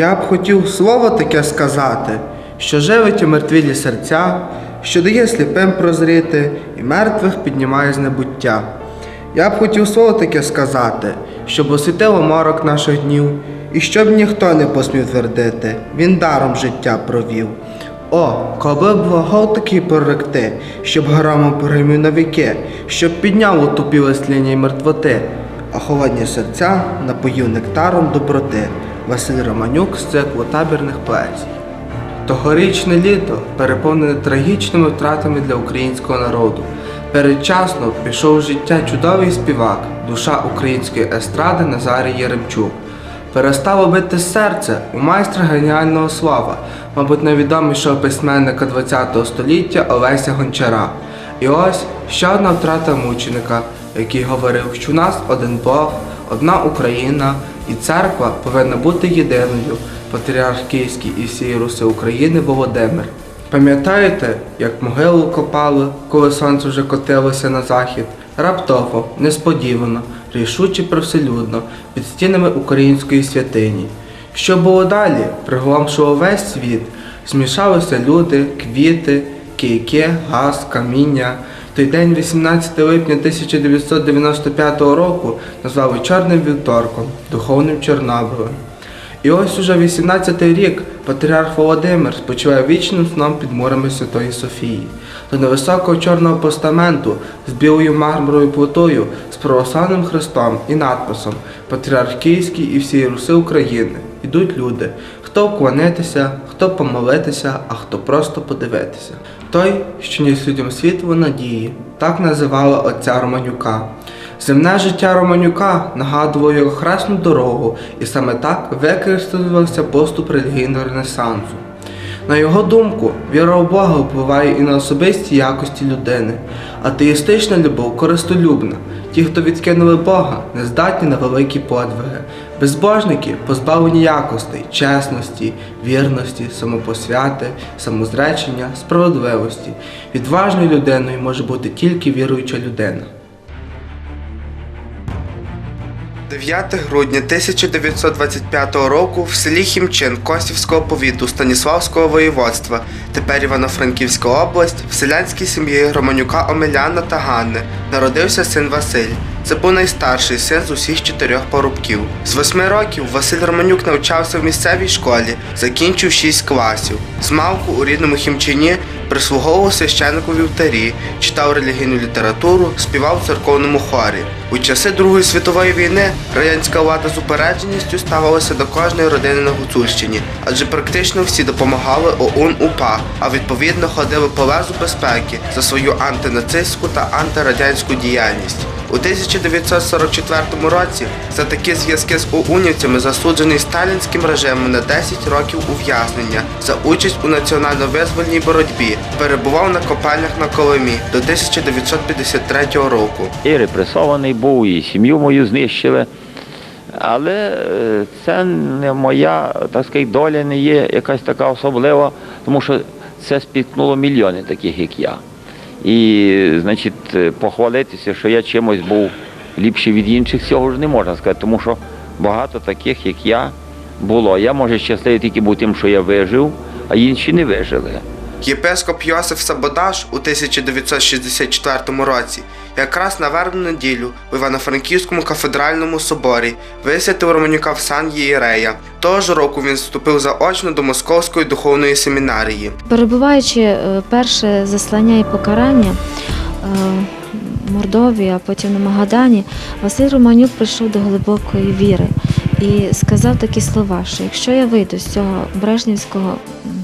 Я б хотів слово таке сказати, що живить умертвілі серця, що дає сліпим прозріти і мертвих піднімає з небуття. Я б хотів слово таке сказати, щоб освітило морок наших днів, і щоб ніхто не посмів твердити, він даром життя провів. О, коли б глагол такий проректи, щоб громом переймів на віки, щоб підняв утопіли сління й мертвоти, а холодні серця напоїв нектаром доброти. Василь Романюк з циклу табірних поезій. Тогорічне літо переповнене трагічними втратами для українського народу. Передчасно пішов з життя чудовий співак, душа української естради Назарій Єремчук. Перестало бити серце у майстра геніального слова, мабуть, найвідомішого письменника ХХ століття Олеся Гончара. І ось ще одна втрата мученика, який говорив, що у нас один Бог, одна Україна, і церква повинна бути єдиною. Патріарх Київський і всієї Руси України Володимир. Пам'ятаєте, як могилу копали, коли сонце вже котилося на захід? Раптово, несподівано, рішуче привселюдно, під стінами української святині. Що було далі, приголомшило весь світ, змішалися люди, квіти, кийки, газ, каміння. Той день, 18 липня 1995 року, назвали Чорним вівторком, духовним Чорнобилем. І ось уже 18-й рік патріарх Володимир спочиває вічним сном під мурами Святої Софії. До невисокого чорного постаменту з білою мармуровою плитою, з православним хрестом і надписом Патріарх Київський і всієї Руси України. Ідуть люди, хто вклонитися, хто помолитися, а хто просто подивитися. Той, що ніс людям світло надії, так називали отця Романюка. Земне життя Романюка нагадувало його хресну дорогу, і саме так використовувався поступ релігійного ренесансу. На його думку, віра у Бога впливає і на особисті якості людини. Атеїстична любов користолюбна. Ті, хто відкинули Бога, не здатні на великі подвиги. Безбожники позбавлені якостей, чесності, вірності, самопосвяти, самозречення, справедливості. Відважною людиною може бути тільки віруюча людина. 9 грудня 1925 року в селі Хімчин Косівського повіту Станіславського воєводства, тепер Івано-Франківська область, в селянській сім'ї Романюка Омеляна та Ганни народився син Василь. Це був найстарший син з усіх чотирьох порубків. З восьми років Василь Романюк навчався в місцевій школі, закінчив шість класів. З малку у рідному Хімчині прислуговував священнику вівтарі, читав релігійну літературу, співав в церковному хорі. У часи Другої світової війни радянська влада з упередженістю ставилася до кожної родини на Гуцульщині, адже практично всі допомагали ОУН УПА, а відповідно ходили по лезу безпеки за свою антинацистську та антирадянську діяльність. У 1944 році за такі зв'язки з ОУНівцями засуджений сталінським режимом на 10 років ув'язнення за участь у національно-визвольній боротьбі. Перебував на копальнях на Коломі до 1953 року. І репресований був, і сім'ю мою знищили. Але е, це не моя, так сказати, доля не є якась така особлива, тому що це спіткнуло мільйони таких, як я. І, значить, е, похвалитися, що я чимось був ліпший від інших, цього ж не можна сказати, тому що багато таких, як я, було. Я, може, щасливий тільки був тим, що я вижив, а інші не вижили. Єпископ Йосиф Сабодаш у 1964 році, якраз на вербну неділю в Івано-Франківському кафедральному соборі висвятив Романюка в сан Єрея. Того ж року він вступив заочно до Московської духовної семінарії. Перебуваючи е, перше заслання і покарання е, Мордові, а потім на Магадані, Василь Романюк прийшов до глибокої віри і сказав такі слова, що якщо я вийду з цього брежнівського,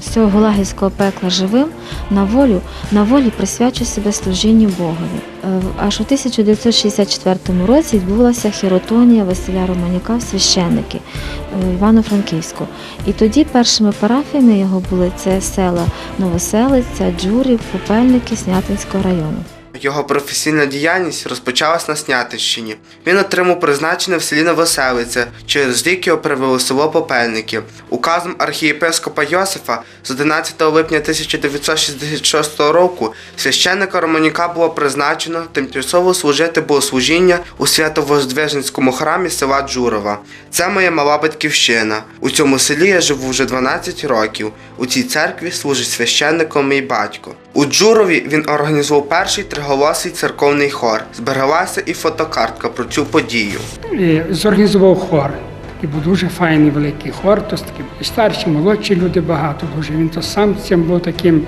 з цього гулагівського пекла живим на волю, на волі присвячу себе служінню Богові. Е, Аж у 1964 році відбулася хіротонія Василя Романюка в священники е, Івано-Франківську. І тоді першими парафіями його були це села Новоселиця, Джурів, Попельники Снятинського району. Його професійна діяльність розпочалась на Снятищині. Він отримав призначення в селі Новоселиця. Через рік його перевели село Попельники. Указом архієпископа Йосифа з 11 липня 1966 року священника Романюка було призначено тимчасово служити богослужіння у Свято-Воздвиженському храмі села Джурова. Це моя мала батьківщина. У цьому селі я живу вже 12 років. У цій церкві служить священником мій батько. У Джурові він організував перший триголосий церковний хор. Збереглася і фотокартка про цю подію. І зорганізував хор. Такий був дуже файний великий хор, то такі і старші, молодші люди багато дуже. Він то сам цим був таким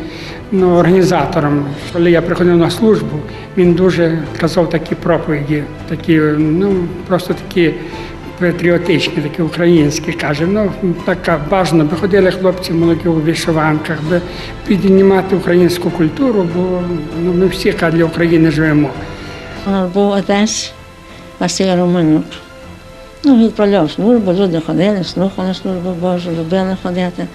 ну, організатором. Коли я приходив на службу, він дуже казав такі проповіді, такі, ну просто такі патріотичні, такі українські. Каже, ну така бажано, би ходили хлопці молоді у вишиванках, би піднімати українську культуру, бо ну, ми всі для України живемо. Був отець Василь Романюк. Ну, відправляв службу, люди ходили, слухали службу Божу, любили ходити.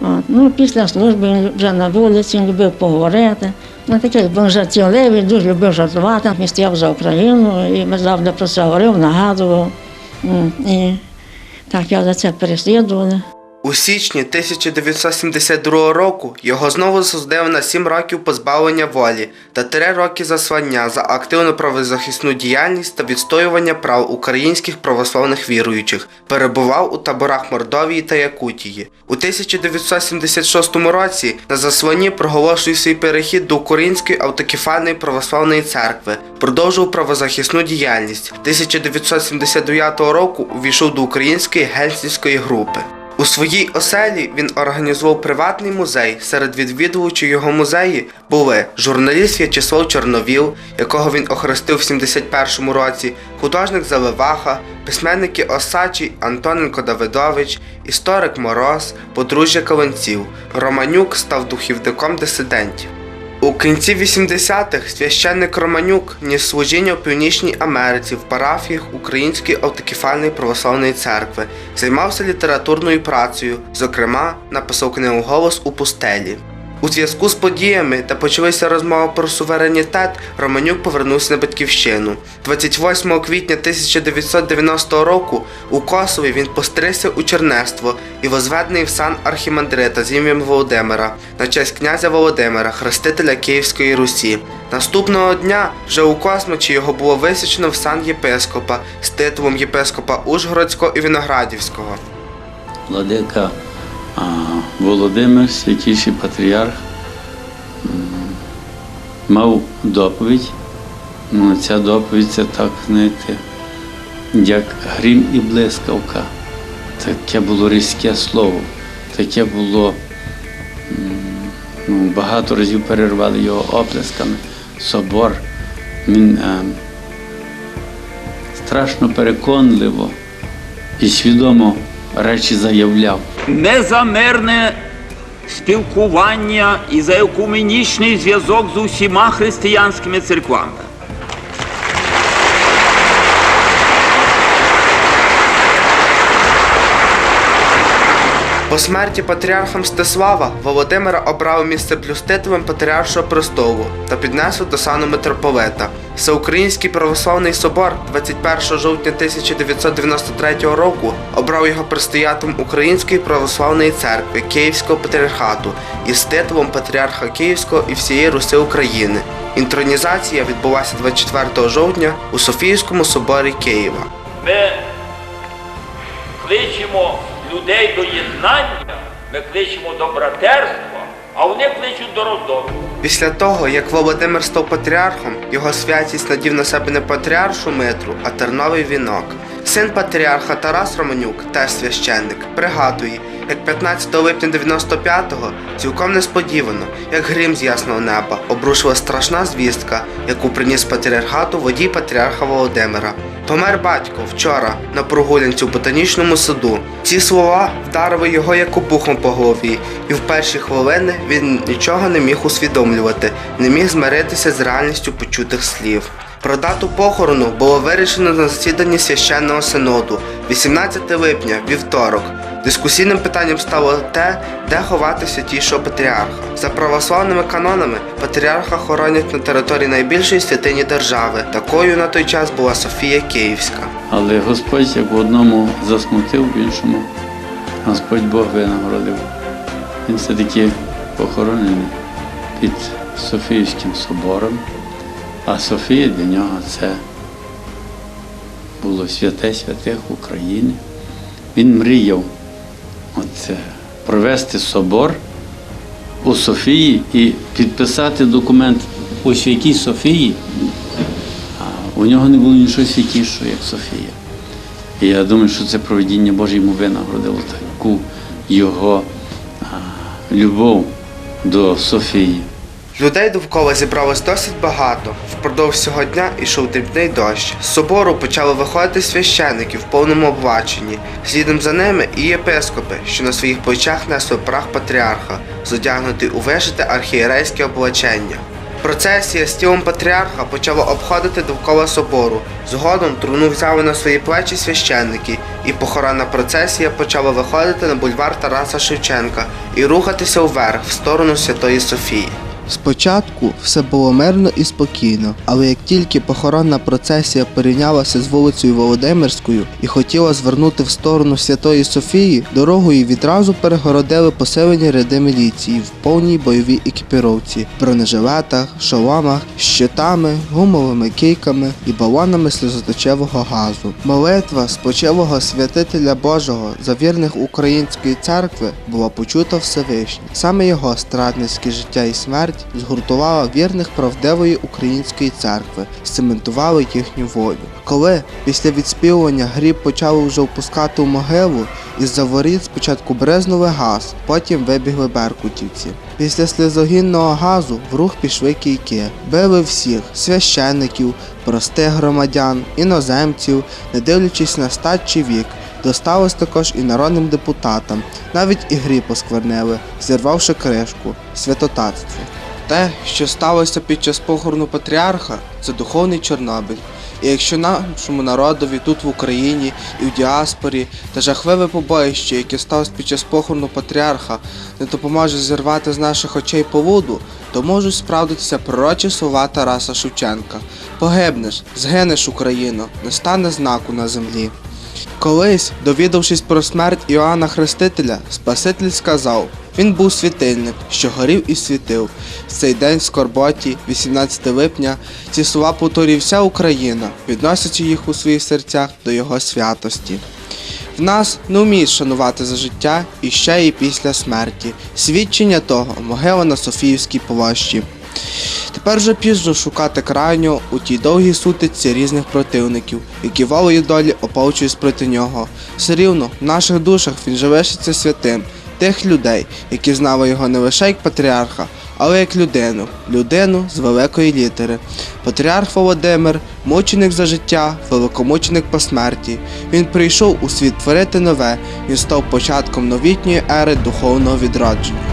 От. Ну, після служби він вже на вулиці, він любив поговорити. Ну, такий був жартівливий, дуже любив жартувати. Він стояв за Україну і ми завжди про це говорив, нагадував. І так я за це переслідували. У січні 1972 року його знову засудили на 7 років позбавлення волі та 3 роки заслання за активну правозахисну діяльність та відстоювання прав українських православних віруючих. Перебував у таборах Мордовії та Якутії. У 1976 році на засланні проголошує свій перехід до Української автокефальної православної церкви. Продовжував правозахисну діяльність. 1979 року увійшов до Української гельсінської групи. У своїй оселі він організував приватний музей. Серед відвідувачів його музеї були журналіст В'ячеслав Чорновіл, якого він охрестив в 71-му році, художник Заливаха, письменники Осачі Антоненко Давидович, історик Мороз, подружжя Каленців. Романюк став духівником дисидентів. У кінці 80-х священник Романюк ніс служіння у Північній Америці в парафіях Української автокефальної православної церкви, займався літературною працею, зокрема, написав книгу Голос у пустелі. У зв'язку з подіями та почалися розмови про суверенітет, Романюк повернувся на батьківщину. 28 квітня 1990 року у Косові він постригся у чернество і возведений в сан архімандрита з ім'ям Володимира на честь князя Володимира, хрестителя Київської Русі. Наступного дня вже у Космичі його було висічено в сан єпископа з титулом єпископа Ужгородського і Виноградівського. владика Володимир, святіший патріарх, мав доповідь. Ну, Ця доповідь це так, знаєте, як грім і блискавка. Таке було різке слово, таке було ну, багато разів перервали його оплесками. Собор. Він е, страшно переконливо і свідомо речі заявляв. Не за мирне спілкування і за екуменічний зв'язок з усіма християнськими церквами. По смерті патріарха Мстислава Володимира обрав місце блюстителем патріаршого престолу та піднесли до сану митрополита. Всеукраїнський православний собор 21 жовтня 1993 року обрав його предстоятелем Української православної церкви Київського патріархату із титулом патріарха Київського і всієї Руси України. Інтронізація відбулася 24 жовтня у Софійському соборі Києва. Ми кличемо людей до єднання, ми кличемо до братерства, а вони кличуть до роздору. Після того, як Володимир став патріархом, його святість надів на себе не патріаршу митру, а терновий вінок. Син патріарха Тарас Романюк, теж священник, пригадує, як 15 липня 95-го, цілком несподівано, як грім з ясного неба, обрушила страшна звістка, яку приніс патріархату водій патріарха Володимира. Помер батько вчора на прогулянці у ботанічному саду. Ці слова вдарили його як обухом по голові, і в перші хвилини він нічого не міг усвідомлювати, не міг змиритися з реальністю почутих слів. Про дату похорону було вирішено на засіданні священного синоду 18 липня, вівторок. Дискусійним питанням стало те, де ховати святішого патріарха. За православними канонами патріарха хоронять на території найбільшої святині держави. Такою на той час була Софія Київська. Але Господь як в одному засмутив, в іншому Господь Бог винагородив. Він все-таки похоронений під Софіївським собором, а Софія для нього це було святе святих України. Він мріяв от, провести собор у Софії і підписати документ у святій Софії. А у нього не було нічого святішого, як Софія. І я думаю, що це проведіння Боже йому винагородило таку його а, любов до Софії. Людей довкола зібралось досить багато. Впродовж цього дня ішов дрібний дощ. З собору почали виходити священики в повному обваченні. Слідом за ними і єпископи, що на своїх плечах несли прах патріарха, зодягнутий у вишите архієрейське облачення. Процесія з тілом патріарха почала обходити довкола собору. Згодом труну взяли на свої плечі священники, і похоронна процесія почала виходити на бульвар Тараса Шевченка і рухатися вверх в сторону Святої Софії. Спочатку все було мирно і спокійно, але як тільки похоронна процесія порівнялася з вулицею Володимирською і хотіла звернути в сторону Святої Софії, дорогою відразу перегородили посилені ряди міліції в повній бойовій екіпіровці, бронежилетах, шоломах, щитами, гумовими кийками і балонами сльозоточивого газу. Молитва спочилого святителя Божого за вірних української церкви була почута Всевишнім. Саме його страдницьке життя і смерть згуртувала вірних правдивої української церкви, сцементували їхню волю. Коли після відспівування гріб почали вже впускати у могилу, із-за воріт спочатку бризнули газ, потім вибігли беркутівці. Після сльозогінного газу в рух пішли кійки, били всіх священників, простих громадян, іноземців, не дивлячись на стать чи вік. Досталось також і народним депутатам, навіть і гріб осквернили, зірвавши кришку, святотатство. Те, що сталося під час похорону патріарха, це духовний Чорнобиль. І якщо нашому народові тут в Україні і в діаспорі та жахливе побоїще, яке сталося під час похорону патріарха, не допоможе зірвати з наших очей поводу, то можуть справдитися пророчі слова Тараса Шевченка. Погибнеш, згинеш Україно, не стане знаку на землі. Колись, довідавшись про смерть Іоанна Хрестителя, Спаситель сказав: він був світильник, що горів і світив. В цей день в скорботі, 18 липня, ці слова повторює вся Україна, відносячи їх у своїх серцях до його святості. В нас не вміють шанувати за життя і ще і після смерті. Свідчення того могила на Софіївській площі. Тепер вже пізно шукати крайнього у тій довгій сутиці різних противників, які волею долі ополчують проти нього. Все рівно в наших душах він же лишиться святим, тих людей, які знали його не лише як патріарха, але як людину, людину з великої літери. Патріарх Володимир, мученик за життя, великомученик по смерті. Він прийшов у світ творити нове, він став початком новітньої ери духовного відродження.